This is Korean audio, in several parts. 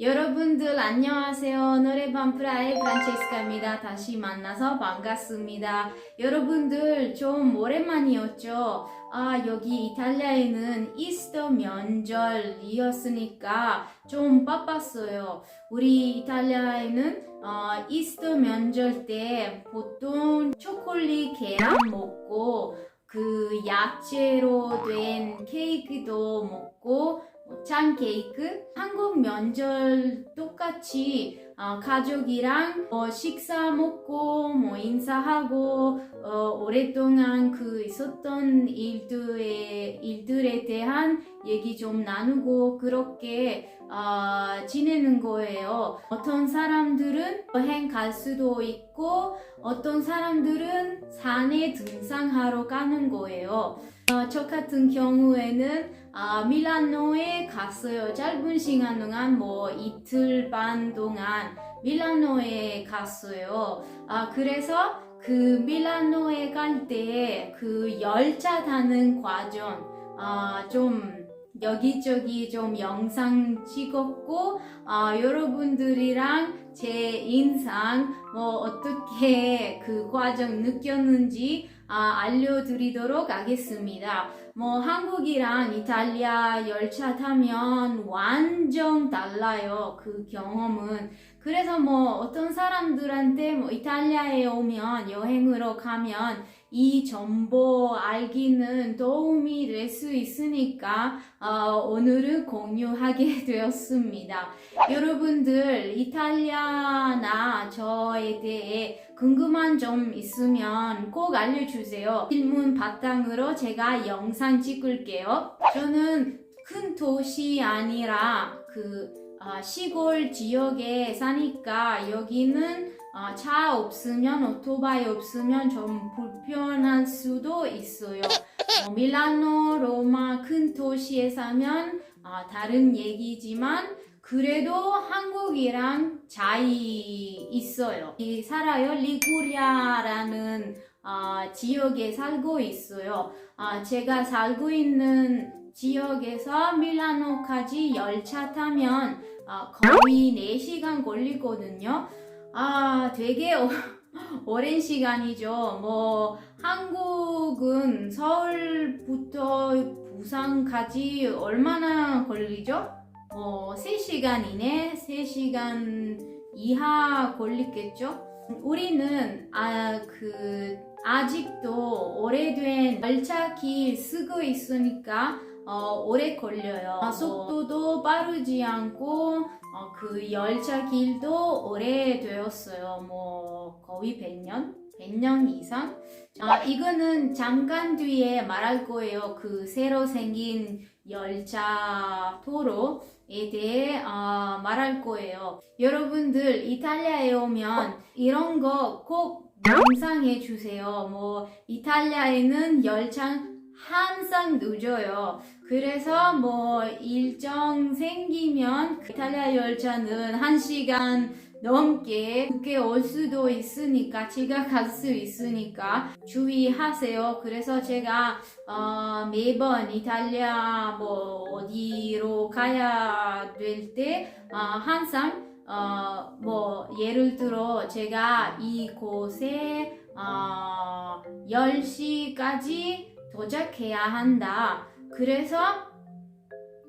여러분들 안녕하세요. 노래방 프라의 프란체스카입니다. 다시 만나서 반갑습니다. 여러분들 좀 오랜만이었죠? 아, 여기 이탈리아에는 이스터 명절이었으니까 좀 바빴어요. 우리 이탈리아에는 어, 이스터 명절 때 보통 초콜릿 계란 먹고 그 야채로 된 케이크도 먹고 찬 케이크 한국 명절 똑같이 어, 가족이랑 어, 식사 먹고 뭐 인사하고 어, 오랫동안 그 있었던 일들에 일들에 대한 얘기 좀 나누고 그렇게 어, 지내는 거예요. 어떤 사람들은 여행 갈 수도 있고 어떤 사람들은 산에 등산하러 가는 거예요. 어, 저 같은 경우에는 아, 밀라노에 갔어요. 짧은 시간 동안 뭐 이틀 반 동안 밀라노에 갔어요. 아, 그래서 그 밀라노에 갈 때 그 열차 타는 과정 아, 좀 여기저기 좀 영상 찍었고 아, 여러분들이랑 제 인상 뭐 어떻게 그 과정 느꼈는지 아, 알려드리도록 하겠습니다. 뭐 한국이랑 이탈리아 열차 타면 완전 달라요. 그 경험은. 그래서 뭐 어떤 사람들한테 뭐 이탈리아에 오면 여행으로 가면 이 정보 알기는 도움이 될 수 있으니까 어, 오늘은 공유하게 되었습니다. 여러분들 이탈리아나 저에 대해 궁금한 점 있으면 꼭 알려주세요. 질문 바탕으로 제가 영상 찍을게요. 저는 큰 도시 아니라 그 아, 시골 지역에 사니까 여기는 아, 차 없으면 오토바이 없으면 좀 불편할 수도 있어요. 어, 밀라노, 로마 큰 도시에 사면 아, 다른 얘기지만 그래도 한국이랑 차이 있어요. 이 살아요. 리구리아라는 아, 지역에 살고 있어요. 아, 제가 살고 있는 지역에서 밀라노까지 열차 타면 아, 거의 4시간 걸리거든요. 아, 되게 오, 오랜 시간이죠. 뭐, 한국은 서울부터 부산까지 얼마나 걸리죠? 어, 3시간 이내, 3시간 이하 걸리겠죠? 우리는, 아, 그, 아직도 오래된 열차길 쓰고 있으니까, 어, 오래 걸려요. 아, 속도도 빠르지 않고, 어, 그 열차 길도 오래되었어요. 뭐, 거의 100년? 100년 이상? 아, 이거는 잠깐 뒤에 말할 거예요. 그 새로 생긴 열차 도로에 대해 어, 말할 거예요. 여러분들 이탈리아에 오면 이런 거꼭 명상해 주세요. 뭐 이탈리아에는 열차 항상 늦어요. 그래서 뭐 일정 생기면 그 이탈리아 열차는 한 시간 넘게 늦게 올 수도 있으니까 지각할 수 있으니까 주의하세요. 그래서 제가 어, 매번 이탈리아 뭐 어디로 가야 될때 어, 항상 어, 뭐 예를 들어 제가 이곳에 어, 10시까지 도착해야 한다. 그래서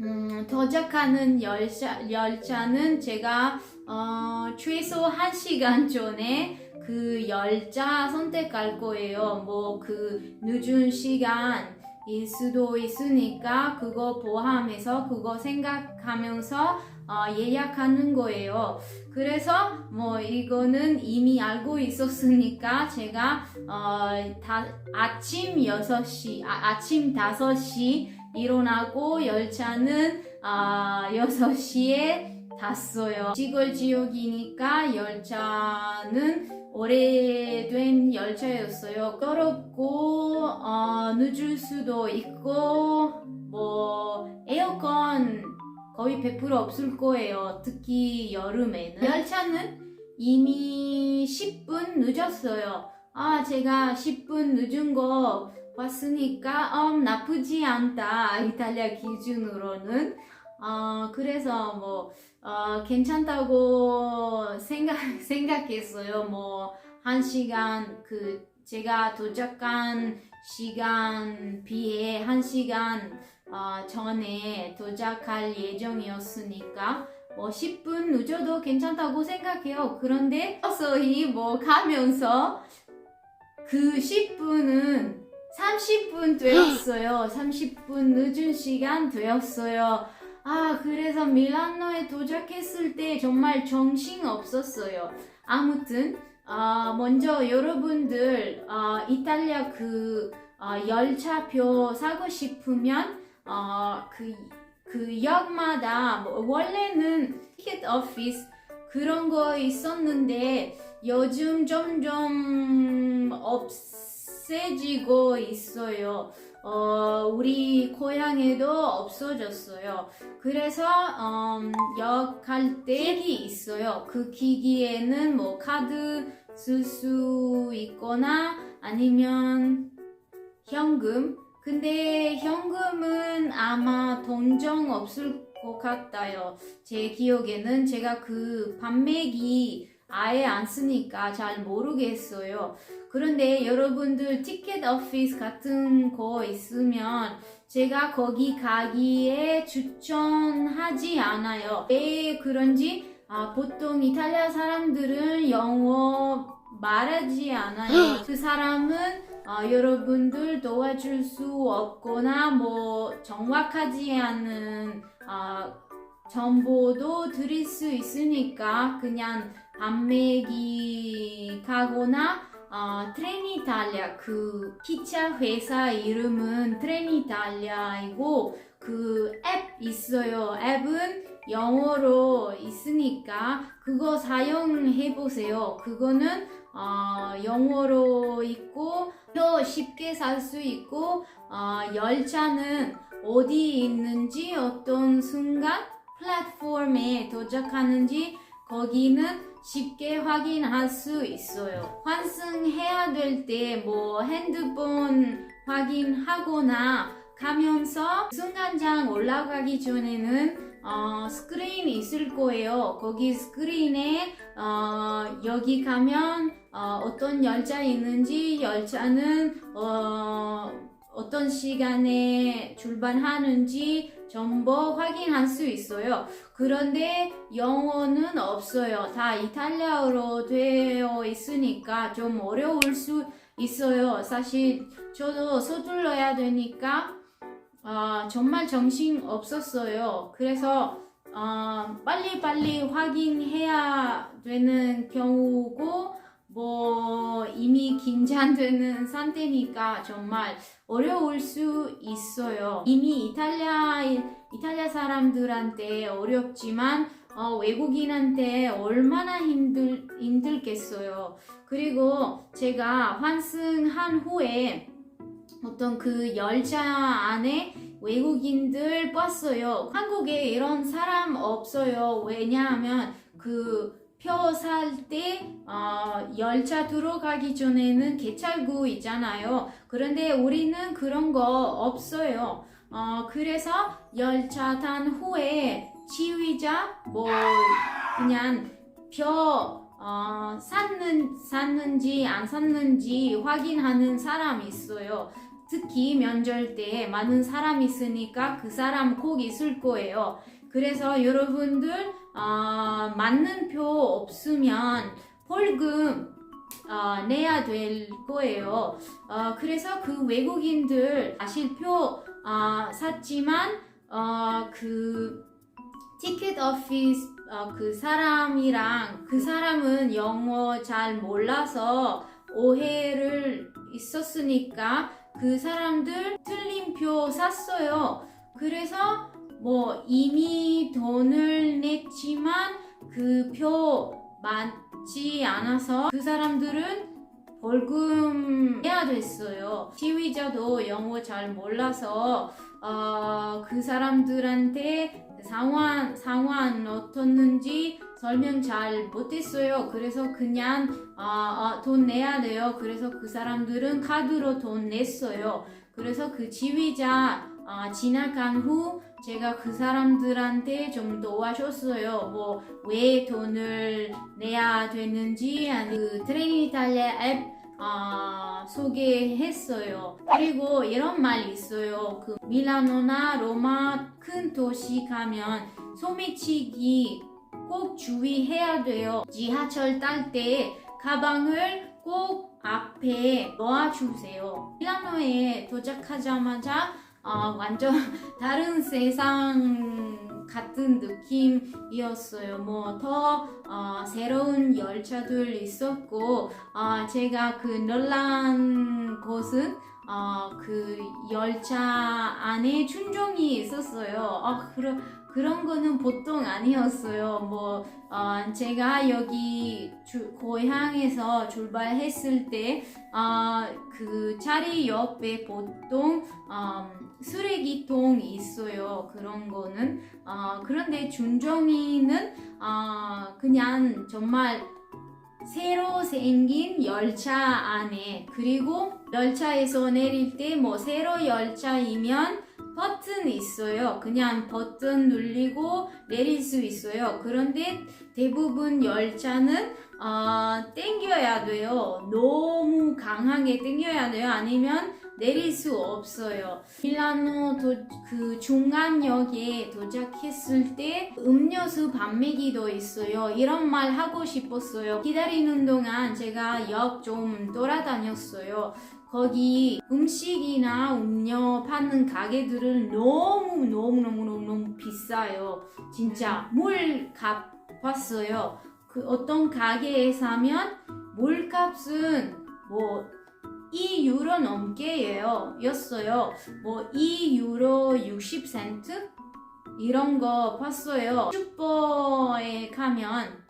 음, 도착하는 열차, 열차는 제가 어, 최소 1시간 전에 그 열차 선택할 거예요. 뭐 그 늦은 시간일 수도 있으니까 그거 포함해서 그거 생각하면서 어, 예약하는 거예요. 그래서 뭐 이거는 이미 알고 있었으니까 제가 어, 다, 아침 6시, 아, 아침 5시 일어나고 열차는 아, 6시에 탔어요. 시골 지역이니까 열차는 오래된 열차였어요. 더럽고 어, 늦을 수도 있고 뭐 에어컨 거의 100% 없을 거예요. 특히 여름에는 열차는 이미 10분 늦었어요. 아 제가 10분 늦은 거 봤으니까 음, 나쁘지 않다 이탈리아 기준으로는 어, 그래서 뭐 어, 괜찮다고 생각 생각했어요. 뭐 한 시간 그 제가 도착한 시간 비해 한 시간 어, 전에 도착할 예정이었으니까 뭐 10분 늦어도 괜찮다고 생각해요. 그런데 서서히 뭐 가면서 그 10분은 30분 되었어요. 30분 늦은 시간 되었어요. 아, 그래서 밀라노에 도착했을 때 정말 정신 없었어요. 아무튼, 아, 먼저 여러분들, 아, 이탈리아 그, 아, 열차표 사고 싶으면, 아, 그, 그 역마다, 뭐 원래는 티켓 오피스 그런 거 있었는데, 요즘 점점 없어지고 있어요. 어, 우리 고향에도 없어졌어요. 그래서 음, 역할 때 기기 있어요. 그 기기에는 뭐 카드 쓸 수 있거나 아니면 현금. 근데 현금은 아마 동정 없을 것 같아요. 제 기억에는 제가 그 판매기 아예 안 쓰니까 잘 모르겠어요. 그런데 여러분들 티켓 오피스 같은 거 있으면 제가 거기 가기에 추천하지 않아요. 왜 그런지 아, 보통 이탈리아 사람들은 영어 말하지 않아요. 그 사람은 아, 여러분들 도와줄 수 없거나 뭐 정확하지 않은 아, 정보도 드릴 수 있으니까 그냥 판매기 가거나 어, 트레니탈리아 그 기차 회사 이름은 트레니탈리아이고 그 앱 있어요. 앱은 영어로 있으니까 그거 사용해 보세요. 그거는 어, 영어로 있고 더 쉽게 살 수 있고 어, 열차는 어디 있는지 어떤 순간 플랫폼에 도착하는지 거기는 쉽게 확인할 수 있어요. 환승해야 될 때 뭐 핸드폰 확인하거나 가면서 순간장 올라가기 전에는 어, 스크린이 있을 거예요. 거기 스크린에 어, 여기 가면 어, 떤 열차 있는지 열차는 어, 어떤 시간에 출발하는지 정보 확인할 수 있어요. 그런데 영어는 없어요. 다 이탈리아어로 되어 있으니까 좀 어려울 수 있어요. 사실 저도 서둘러야 되니까 아, 정말 정신 없었어요. 그래서 아, 빨리빨리 확인해야 되는 경우고 뭐 이미 긴장되는 상태니까 정말 어려울 수 있어요. 이미 이탈리아 이탈리아 사람들한테 어렵지만 어, 외국인한테 얼마나 힘들 힘들겠어요. 그리고 제가 환승한 후에 어떤 그 열차 안에 외국인들 봤어요. 한국에 이런 사람 없어요. 왜냐하면 그 표살때 어, 열차 들어가기 전에는 개찰구 있잖아요. 그런데 우리는 그런 거 없어요. 어, 그래서 열차 탄 후에 지휘자 뭐 그냥 표 어, 샀는, 샀는지 안 샀는지 확인하는 사람이 있어요. 특히 면접 때 많은 사람이 있으니까 그 사람 꼭 있을 거예요. 그래서 여러분들 어, 맞는 표 없으면 벌금 어, 내야 될 거예요. 어, 그래서 그 외국인들 사실 표 어, 샀지만 어, 그 티켓 오피스 어, 그 사람이랑 그 사람은 영어 잘 몰라서 오해를 있었으니까 그 사람들 틀린 표 샀어요. 그래서 뭐 이미 돈을 냈지만 그 표 맞지 않아서 그 사람들은 벌금 내야 됐어요. 지휘자도 영어 잘 몰라서 어, 그 사람들한테 상황 상황 어떻는지 설명 잘 못했어요. 그래서 그냥 어, 어, 돈 내야 돼요. 그래서 그 사람들은 카드로 돈 냈어요. 그래서 그 지휘자 어, 지나간 후 제가 그 사람들한테 좀 도와줬어요. 뭐 왜 돈을 내야 되는지 그 트레이닝 이탈리아 앱 아, 소개했어요. 그리고 이런 말 있어요. 그 밀라노나 로마 큰 도시 가면 소매치기 꼭 주의해야 돼요. 지하철 탈 때 가방을 꼭 앞에 놓아주세요. 밀라노에 도착하자마자 어, 완전 다른 세상 같은 느낌이었어요. 뭐더 어, 새로운 열차들 있었고 어, 제가 그 놀란 곳은 어, 그 열차 안에 춘종이 있었어요. 아, 그러, 그런 거는 보통 아니었어요. 뭐, 어, 제가 여기 주, 고향에서 출발했을 때, 어, 그 자리 옆에 보통, 어, 쓰레기통이 있어요. 그런 거는. 어, 그런데 준종이는, 어, 그냥 정말 새로 생긴 열차 안에 그리고 열차에서 내릴 때 뭐 새로 열차이면 버튼 있어요. 그냥 버튼 누르고 내릴 수 있어요. 그런데 대부분 열차는 어, 땡겨야 돼요. 너무 강하게 땡겨야 돼요. 아니면 내릴 수 없어요. 밀라노 도, 그 중간역에 도착했을 때 음료수 반매기도 있어요. 이런 말 하고 싶었어요. 기다리는 동안 제가 역 좀 돌아다녔어요. 거기 음식이나 음료 파는 가게들은 너무 너무 너무 너무 너무 비싸요. 진짜 물값 봤어요. 그 어떤 가게에 사면 물값은 뭐 2유로 넘게예요. 였어요. 뭐 2유로 60센트 이런 거 봤어요. 슈퍼에 가면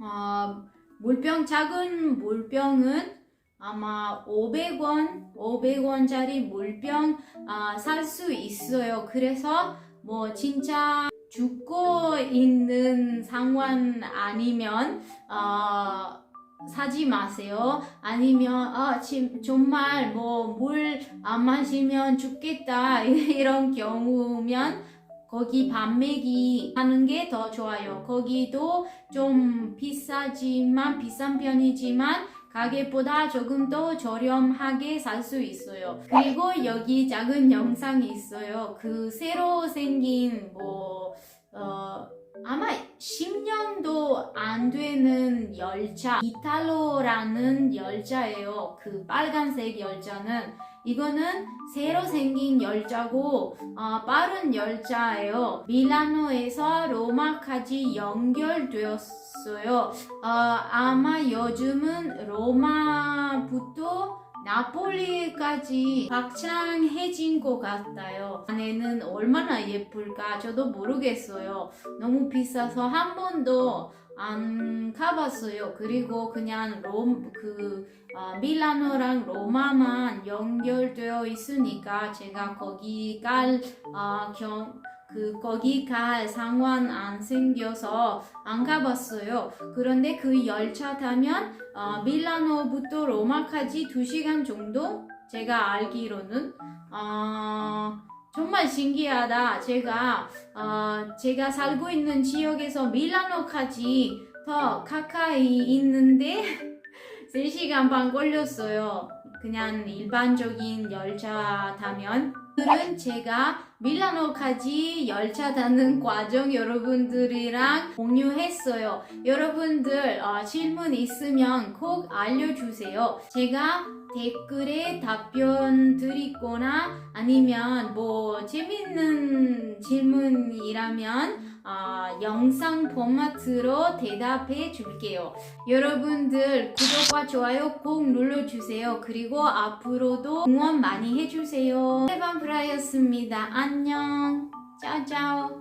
어, 물병 작은 물병은 아마 500원, 500원짜리 물병 아, 살 수 있어요. 그래서 뭐 진짜 죽고 있는 상황 아니면 어, 사지 마세요. 아니면 아, 지, 정말 뭐 물 안 마시면 죽겠다 이런 경우면 거기 반매기 하는 게 더 좋아요. 거기도 좀 비싸지만 비싼 편이지만 가게보다 조금 더 저렴하게 살 수 있어요. 그리고 여기 작은 영상이 있어요. 그 새로 생긴 뭐 어, 아마 10년도 안 되는 열차 이탈로라는 열차예요. 그 빨간색 열차는 이거는 새로 생긴 열차고 어, 빠른 열차예요. 밀라노에서 로마까지 연결되었어요. 어, 아마 요즘은 로마부터 나폴리까지 확장해진 것 같아요. 안에는 얼마나 예쁠까 저도 모르겠어요. 너무 비싸서 한 번도 안 가봤어요. 그리고 그냥 롬, 그, 어, 밀라노랑 로마만 연결되어 있으니까 제가 거기 갈, 어, 경, 그, 거기 갈 상황 안 생겨서 안 가봤어요. 그런데 그 열차 타면, 어, 밀라노부터 로마까지 2시간 정도? 제가 알기로는, 어, 정말 신기하다. 제가 어, 제가 살고 있는 지역에서 밀라노까지 더 가까이 있는데 3시간 반 걸렸어요. 그냥 일반적인 열차 타면 오늘은 제가 밀라노까지 열차 타는 과정 여러분들이랑 공유했어요. 여러분들 어, 질문 있으면 꼭 알려주세요. 제가 댓글에 답변 드리거나 아니면 뭐 재밌는 질문이라면 어, 영상 포마트로 대답해 줄게요. 여러분들 구독과 좋아요 꼭 눌러주세요. 그리고 앞으로도 응원 많이 해주세요. 세반 프라이였습니다. 안녕. 짜짜오.